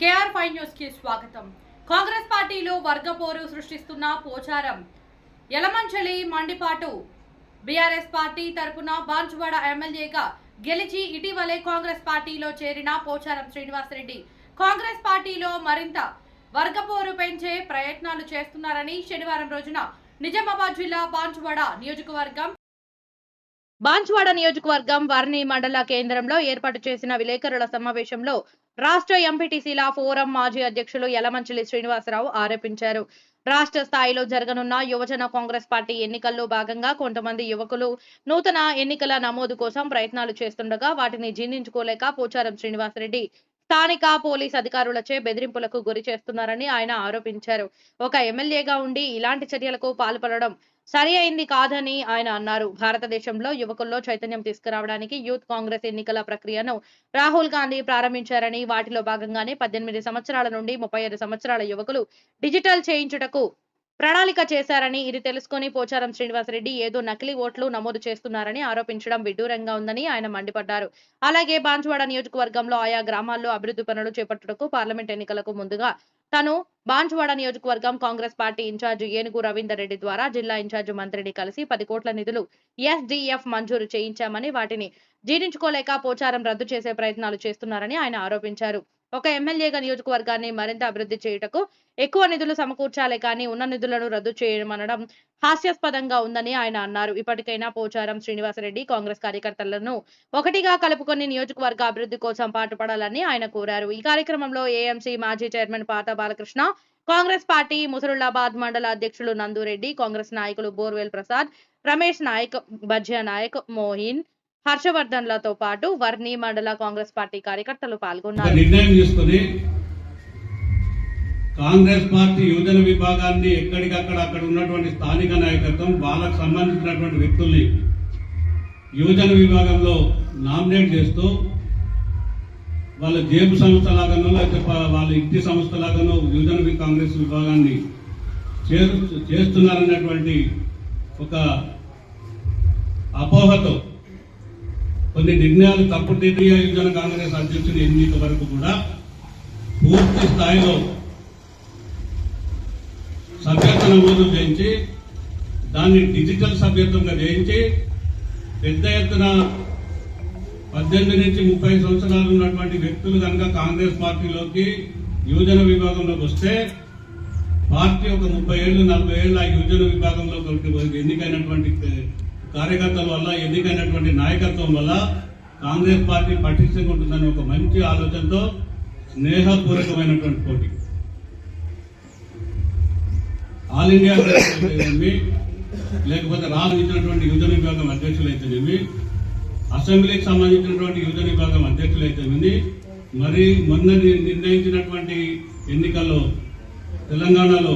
KR five న్యూస్కి స్వాగతం. కాంగ్రెస్ పార్టీలో వర్గపోరు సృష్టిస్తున్న పోచారం. యలమంచలి మండిపాటు. బీఆర్ఎస్ పార్టీ తరపున బాన్సువాడ ఎమ్మెల్యేగా గెలిచి ఇటీవలే కాంగ్రెస్ పార్టీలో చేరిన పోచారం శ్రీనివాసరెడ్డి. కాంగ్రెస్ పార్టీలో మరింత వర్గపోరు పెంచే ప్రయత్నాలు చేస్తున్నారని శనివారం రోజున నిజామాబాద్ జిల్లా బాన్సువాడ నియోజకవర్గం బాన్స్వాడ నియోజకవర్గం వర్ణి మండల కేంద్రంలో ఏర్పాటు చేసిన విలేకరుల సమావేశంలో రాష్ట్ర ఎంపీటీసీల ఫోరం మాజీ అధ్యక్షులు యలమంచిలి శ్రీనివాసరావు ఆరోపించారు. రాష్ట్ర స్థాయిలో జరగనున్న యువజన కాంగ్రెస్ పార్టీ ఎన్నికల్లో భాగంగా కొంతమంది యువకులు నూతన ఎన్నికల నమోదు కోసం ప్రయత్నాలు చేస్తుండగా వాటిని జీర్ణించుకోలేక పోచారం శ్రీనివాసరెడ్డి స్థానిక పోలీస్ అధికారులచే బెదిరింపులకు గురి చేస్తున్నారని ఆయన ఆరోపించారు. ఒక ఎమ్మెల్యేగా ఉండి ఇలాంటి చర్యలకు పాల్పడడం సరి అయింది కాదని ఆయన అన్నారు. భారతదేశంలో యువకుల్లో చైతన్యం తీసుకురావడానికి యూత్ కాంగ్రెస్ ఎన్నికల ప్రక్రియను రాహుల్ గాంధీ ప్రారంభించారని వాటిలో భాగంగానే పద్దెనిమిది సంవత్సరాల నుండి ముప్పై ఐదు సంవత్సరాల యువకులు డిజిటల్ చేయించుటకు ప్రణాళిక చేశారని ఇది తెలుసుకొని పోచారం శ్రీనివాసరెడ్డి ఏదో నకిలీ ఓట్లు నమోదు చేస్తున్నారని ఆరోపించడం విడ్డూరంగా ఉందని ఆయన మండిపడ్డారు. అలాగే బాన్సువాడ నియోజకవర్గంలో ఆయా గ్రామాల్లో అభివృద్ధి పనులు చేపట్టుటకు పార్లమెంట్ ఎన్నికలకు ముందుగా తను బాన్సువాడ నియోజకవర్గం కాంగ్రెస్ పార్టీ ఇన్ఛార్జ్ ఏనుగు రవీందర్ రెడ్డి ద్వారా జిల్లా ఇన్ఛార్జ్ మంత్రిని కలిసి పది కోట్ల నిధులు ఎస్డిఎఫ్ మంజూరు చేయించామని వాటిని జీర్ణించుకోలేక పోచారం రద్దు చేసే ప్రయత్నాలు చేస్తున్నారని ఆయన ఆరోపించారు. ఒక ఎమ్మెల్యేగా నియోజకవర్గాన్ని మరింత అభివృద్ధి చేయుటకు ఎక్కువ నిధులు సమకూర్చాలే కానీ ఉన్న నిధులను రద్దు చేయమనడం హాస్యాస్పదంగా ఉందని ఆయన అన్నారు. ఇప్పటికైనా పోచారం శ్రీనివాసరెడ్డి కాంగ్రెస్ కార్యకర్తలను ఒకటిగా కలుపుకొని నియోజకవర్గ అభివృద్ధి కోసం పాటుపడాలని ఆయన కోరారు. ఈ కార్యక్రమంలో ఏఎంసీ మాజీ చైర్మన్ పాత బాలకృష్ణ కాంగ్రెస్ పార్టీ ముసరుల్లాబాద్ మండల అధ్యక్షులు నందురెడ్డి కాంగ్రెస్ నాయకులు బోర్వేల్ ప్రసాద్ రమేష్ నాయక్ భజ్య నాయక్ మోహిన్ హర్షవర్ధన్లతో పాటు వర్ణి మండల కాంగ్రెస్ పార్టీ కార్యకర్తలు పాల్గొన్నారు. నిర్ణయం తీసుకుని కాంగ్రెస్ పార్టీ యువజన విభాగాన్ని ఎక్కడికక్కడ అక్కడ ఉన్నటువంటి స్థానిక నాయకత్వం వాళ్ళకు సంబంధించినటువంటి వ్యక్తుల్ని యువజన విభాగంలో నామినేట్ చేస్తూ వాళ్ళ జేబు సంస్థ లాగానో లేకపోతే వాళ్ళ ఇంటి సంస్థ లాగానో యువజన కాంగ్రెస్ విభాగాన్ని చేరు చేస్తున్నారన్నటువంటి ఒక అపోహతో కొన్ని నిర్ణయాలు తప్పుడు నిర్ణయ యువజన కాంగ్రెస్ అధ్యక్షుడు ఎన్నిక వరకు కూడా పూర్తి స్థాయిలో సభ్యత్వ నమోదు చేయించి దాన్ని డిజిటల్ సభ్యత్వంగా చేయించి పెద్ద ఎత్తున పద్దెనిమిది నుంచి ముప్పై సంవత్సరాలు ఉన్నటువంటి వ్యక్తులు కనుక కాంగ్రెస్ పార్టీలోకి యువజన విభాగంలోకి వస్తే పార్టీ ఒక ముప్పై ఏళ్ళు నలభై ఏళ్ళు ఆ యువజన విభాగంలో ఎన్నికైనటువంటి కార్యకర్తల వల్ల ఎన్నికైనటువంటి నాయకత్వం వల్ల కాంగ్రెస్ పార్టీ పటిష్టంగా ఒక మంచి ఆలోచనతో స్నేహపూర్వకమైనటువంటి పోటీ. ఆల్ ఇండియా లేకపోతే అయితేనేమి లేకపోతే యువజన విభాగం అధ్యక్షులు అయితేనేమి అసెంబ్లీకి సంబంధించినటువంటి యువజన విభాగం అధ్యక్షులు అయితేనేమి మరి మొన్న నిర్ణయించినటువంటి ఎన్నికల్లో తెలంగాణలో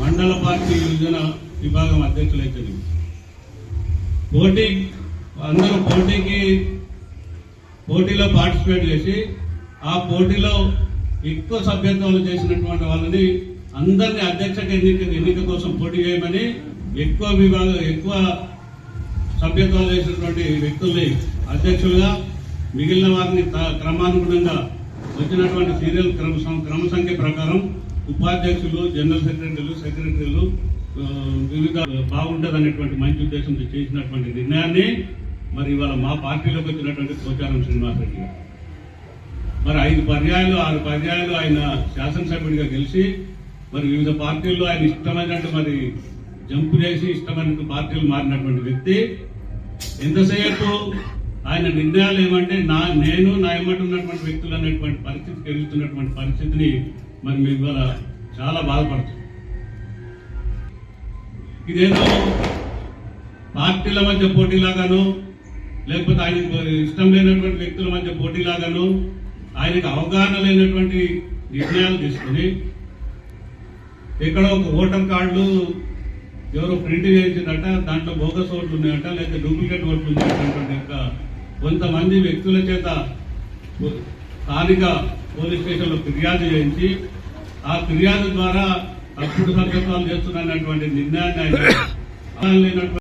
మండల పార్టీ యువజన విభాగం అధ్యక్షులు అయితేనేమి పోటీ అందరూ పోటీకి పోటీలో పార్టిసిపేట్ చేసి ఆ పోటీలో ఎక్కువ సభ్యత్వాలు చేసినటువంటి వాళ్ళని అందరినీ అధ్యక్ష ఎన్నిక ఎన్నిక కోసం పోటీ చేయమని ఎక్కువ విభాగం ఎక్కువ సభ్యత్వాలు చేసినటువంటి వ్యక్తుల్ని అధ్యక్షులుగా మిగిలిన వారిని క్రమానుగుణంగా వచ్చినటువంటి సీరియల్ క్రమ సం- క్రమ సంఖ్య ప్రకారం ఉపాధ్యక్షులు జనరల్ సెక్రటరీలు సెక్రటరీలు వివిధ బాగుంటుంది అనేటువంటి మంచి ఉద్దేశంతో చేసినటువంటి నిర్ణయాన్ని మరి ఇవాళ మా పార్టీలోకి వచ్చినటువంటి పోచారం శ్రీనివాసరెడ్డి గారు. మరి ఐదు పర్యాయాలు ఆరు పర్యాయాలు ఆయన శాసనసభ్యుడిగా గెలిచి మరి వివిధ పార్టీల్లో ఆయన ఇష్టమైనట్టు మరి జంపు చేసి ఇష్టమైనట్టు పార్టీలు మారినటువంటి వ్యక్తి. ఎంతసేపు ఆయన నిర్ణయాలు ఏమంటే నా నేను నా ఎమ్మటి ఉన్నటువంటి వ్యక్తులు అనేటువంటి పరిస్థితికి పెరుగుతున్నటువంటి పరిస్థితిని మరి మీ ఇవాళ చాలా బాధపడుతుంది. ఇదేదో పార్టీల మధ్య పోటీలాగాను లేకపోతే ఆయనకు ఇష్టం లేనటువంటి వ్యక్తుల మధ్య పోటీలాగాను ఆయనకు అవగాహన లేనటువంటి నిర్ణయాలు తీసుకుని ఎక్కడో ఒక ఓటర్ కార్డులు ఎవరో ప్రింట్ చేయించిందట దాంట్లో బోగస్ ఓట్లు ఉన్నాయట లేదా డూప్లికేట్ ఓట్లు ఉన్నాయటటువంటి కొంతమంది వ్యక్తుల చేత స్థానిక పోలీస్ స్టేషన్లో ఫిర్యాదు చేయించి ఆ ఫిర్యాదు ద్వారా తప్పుడు సభ్యత్వాలు చేస్తున్నటువంటి నిర్ణయాన్ని ఆయన